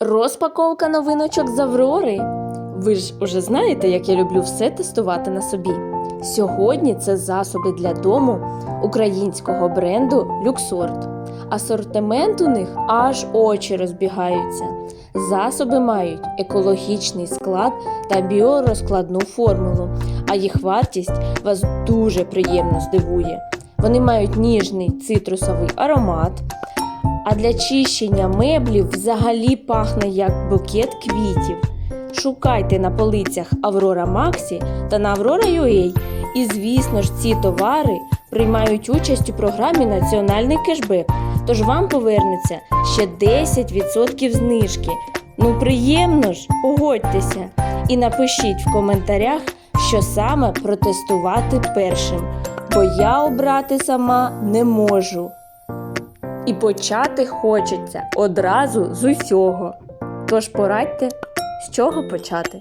Розпаковка новиночок з Аврори. Ви ж уже знаєте, як я люблю все тестувати на собі. Сьогодні це засоби для дому українського бренду Люксорт. Асортимент у них аж очі розбігаються. Засоби мають екологічний склад та біорозкладну формулу, а їх вартість вас дуже приємно здивує. Вони мають ніжний цитрусовий аромат, а для чищення меблів взагалі пахне як букет квітів. Шукайте на полицях Аврора Максі та на Aurora.ua. І звісно ж, ці товари приймають участь у програмі Національний кешбек, тож вам повернеться ще 10% знижки. Ну приємно ж, погодьтеся. І напишіть в коментарях, що саме протестувати першим, бо я обрати сама не можу. І почати хочеться одразу з усього. Тож порадьте, з чого почати.